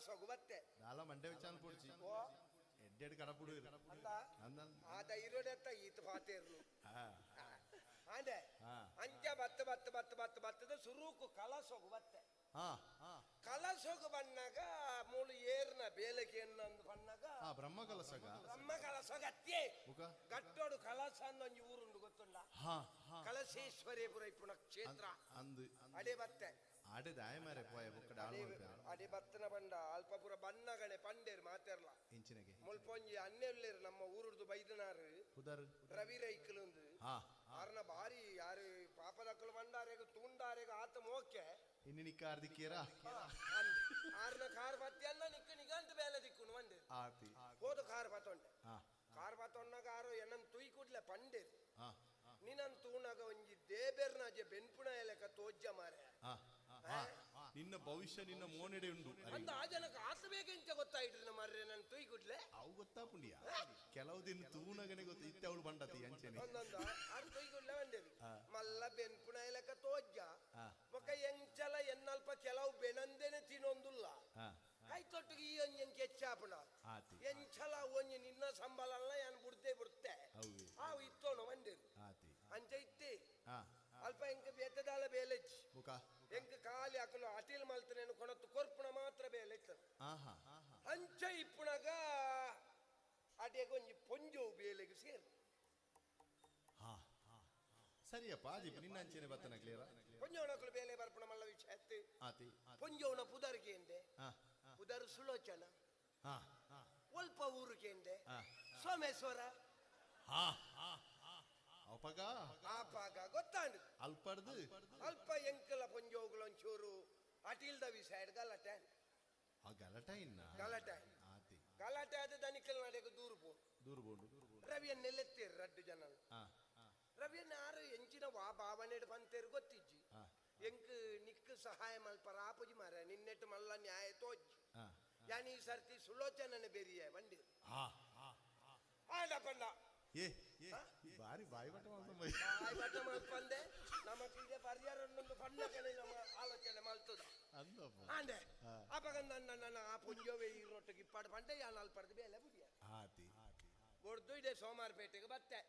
ಸೊಗು ಬತ್ತೆ ದಾಲ ಮಂಡೆ ವಿಚಾರ ಪುಡ್ಚಿ ಓ ಎಡ್ಡೆಡ್ ಕಡಪುಡು ಅಂದ? ಅಂದ ಆ ಧೈರ್ಯಡೆತ್ತ ಈತ ಪಾತೇರ್ನು ಹಾ. ಆಂಡೆ ಹಾ. ಅಂಚ ಬತ್ತ ಬತ್ತ ಬತ್ತ ಬತ್ತ ಬತ್ತದ ಸುರುಕು ಕಲ ಸೊಗು ಬತ್ತೆ ಹಾ. ಹಾ ಕಲ ಸೊಗು ಬಣ್ಣಾಗ ಮೂಳು ಏರ್ನ ಬೇಲಕ್ಕೆ ಅನ್ನೊಂದು ಬಣ್ಣಾಗ ಬ್ರಹ್ಮ ಕಲಸಗ. ಬ್ರಹ್ಮ ಕಲಸೊಗ ಅತ್ಯೆ ಮುಖ ಗಟ್ಟೋಡು ಕಲಸ ಅನ್ನೊಂದು ಊರುಂಡು ಗೊತ್ತುಂಡ? ಕಲಶೇಶ್ವರೇಪುರ ಇಪ್ಪುಣ ಕ್ಷೇತ್ರ. ಅಂದು. ಅಡೆ ಬತ್ತೆ. ಆಡೆ ದಾಯ ಮಾರೆ ಪೋಯ ಬುಕ್ಕ ಡಾಲ್ ಅಡೆ ಅಡೆ ಬತ್ತನ ಬಂಡ ಅಲ್ಪಪುರ ಬಣ್ಣಗಣೆ ಪಂಡೇರು ಮಾತೆರ್ಲ ಇಂಚಿನಗೆ ಮುಲ್ಪೊಂಜಿ ಅನ್ನೆಲ್ಲೇರು ನಮ್ಮ ಊರುಡ್ದು ಬೈದನಾರು ಪುದರ್ ರವಿ ರೈಕಲುಂದು ಹಾ ಆರ್ನ ಬಾರಿ ಯಾರು ಪಾಪದಕ್ಕಲು ಬಂಡಾರೆಗ ತೂಂಡಾರೆಗ ಆತ ಮೋಕೆ ಇನ್ನು ನಿಕ್ಕ ಅರ್ಧಿಕೀರ ಆರ್ನ ಕಾರ್ ಬತ್ತಿ ಅನ್ನ ನಿಕ್ಕ ನಿಗಂತ ಬೇಲೆ ದಿಕ್ಕುನು ಬಂಡೆ ಆತಿ ಹೋದ ಕಾರ್ ಬತ್ತೊಂಡೆ ಹಾ ಕಾರ್ ಬತ್ತೊನ್ನಾಗ ಆರು ಎನ್ನನ್ ತುಯ್ ಕುಡ್ಲೆ ಪಂಡೇರು ಭವಿಷ್ಯ ನಿನ್ನ ಮೋನೆಡೆ ಉಂಡು. ಅಂದ ಆ ಜನಕ್ಕೆ ಆತ ಬೇಕೆಂತ ನಮ್ಮ ಮರ್ರೆ ನನ್ ತುಯ್ ಕುಡ್ಲೆ. ಅವು ಗೊತ್ತಾ ಪುಂಡಿಯ ಕೆಲವು ದಿನ ತೂನಗನೆ ಗೊತ್ತು ಇತ್ತೆ ಅವಳು ಬಂಡತಿ ಅಂಚನೆ. ಒಂದೊಂದು ತುಯ್ ಕುಡ್ಲೆ ಬಂದೇವಿ. ಮಲ್ಲ ಬೆನ್ಪುಣ ಎಲೆಕ ತೋಜ್ಜ. ಮೊಕ ಎಂಚಲ ಎನ್ನಲ್ಪ ಕೆಲವು ಬೆನಂದೆನೆ ತಿನ್ನೊಂದುಲ್ಲ. ಆಯ್ತೊಟ್ಟಿಗೆ ಈ ಒಂಜನ್ ಕೆಚ್ಚಾಪುಣ. ಎಂಚಲ ಒಂಜಿ ನಿನ್ನ ಸಂಬಳಲ್ಲ ಏನ್ ಬಿಡ್ತೆ ಬಿಡ್ತೆ ಹೌದು ಆವು ಇತ್ತೋಣ ಮಂಡೇರು ಆತಿ ಅಂಚ ಇತ್ತೆ ಹಾ ಅಲ್ಪ ಎಂಕ ಬೇತದಾಲ ಬೇಲೆಚ್ಚಿ ಮುಖ ಎಂಕ ಖಾಲಿ ಹಾಕಲು ಅಟಿಲ್ ಮಲ್ತನೇನು ಕೊಣತ್ತು ಕೊರ್ಪುಣ ಮಾತ್ರ ಬೇಲೆ ಇತ್ತದು ಹಾ ಹಾ ಅಂಚ ಇಪ್ಪುಣಗ ಅಡಿಗೆ ಒಂಜಿ ಪೊಂಜು ಬೇಲೆಗೆ ಸೇರು. ಹಾ. ಸರಿಯಪ್ಪ ಆದಿಪ್ ನಿನ್ನ ಅಂಚೆನೆ ಬತ್ತನ ಕ್ಲಿಯರ ಪೊಂಜವನಕಲು ಬೇಲೆ ಬರ್ಪಣ ಮಲ್ಲ ವಿಷಯ ಎತ್ತು ಆತಿ. ಎಂದೆ. ಹಾ. ಪುದರ್ ಸುಲೋಚನ. ಒಲ್ಪ ಊರು ಎಂದೆ. ಸೋಮೇಶ್ವರ. ಹಾ. ಅಪಗ ಆಪಾಗ ಗೊತ್ತಾಂಡು. ಅಲ್ಪಡ್ದು. ಅಲ್ಪ ಎಂಕಲ ಪೊಂಜೋಗುಲು ಒಂಚೂರು ಅಟಿಲ್ದ ವಿಸೈಡ್ ಗಲಾಟೆ ಗಲಾಟ ಇನ್ನ? ಗಲಾಟೆ. ಆತಿ. ಗಲಾಟೆ ಆದ ದನಿಕಲ್ ನಡೆಗೆ ದೂರ ಪೋ ದೂರ ಬೋಂಡು ದೂರ ಬೋಂಡು ರವಿಯನ್ನೆಲ್ಲೆತ್ತೀರಿ ರಡ್ಡು ಜನ ಹಾ ರವಿಯನ್ನ ಯಾರು ಎಂಚಿನ ವಾ ಭಾವನೆಡ್ ಬಂತೇರು ಗೊತ್ತಿಜ್ಜಿ. ಎಂಕ್ ನಿಕ್ ಸಹಾಯ ಮಲ್ಪರ ಆಪುಜಿ ಮಾರ ನಿನ್ನೆಟ್ಟು ಮಲ್ಲ ನ್ಯಾಯ ತೋಜ್ಜಿ. ಯಾನ್ ಈ ಸರ್ತಿ ಸುಲೋಚನನೆ ಬೆರಿಯ ಬಂಡಿ. ಆಡ ಪಂಡ ಏ ಏ ಬಾರಿ ಬಾಯಿ ಬಟ್ಟ ಬಾಯಿ ಬಾಯ್ ಬಟ್ಟ ಮಲ್ಪಂದೆ ನಮಕಿಗೆ ಪರಿಹಾರ ಒಂದೊಂದು ಪಣ್ಣಕನೆ ನಮ್ಮ ಆಲೋಚನೆ ಮಲ್ತದ. ಅಂದಪ್ಪ. ಆಂಡೆ ಹಾ. ಅಪಗ ನನ್ನ ನನ್ನ ಆ ಪುಂಜೋವೆ ಈ ರೊಟ್ಟಿಗೆ ಇಪ್ಪಾಡು ಪಂಡೆ ಯಾನ್ ಅಲ್ಪಡ್ದು ಬೇಲೆ ಬುದಿಯ ಆತಿ ಹೊಡ್ದು ಇದೆ ಸೋಮಾರಪೇಟೆಗೆ ಬತ್ತೆ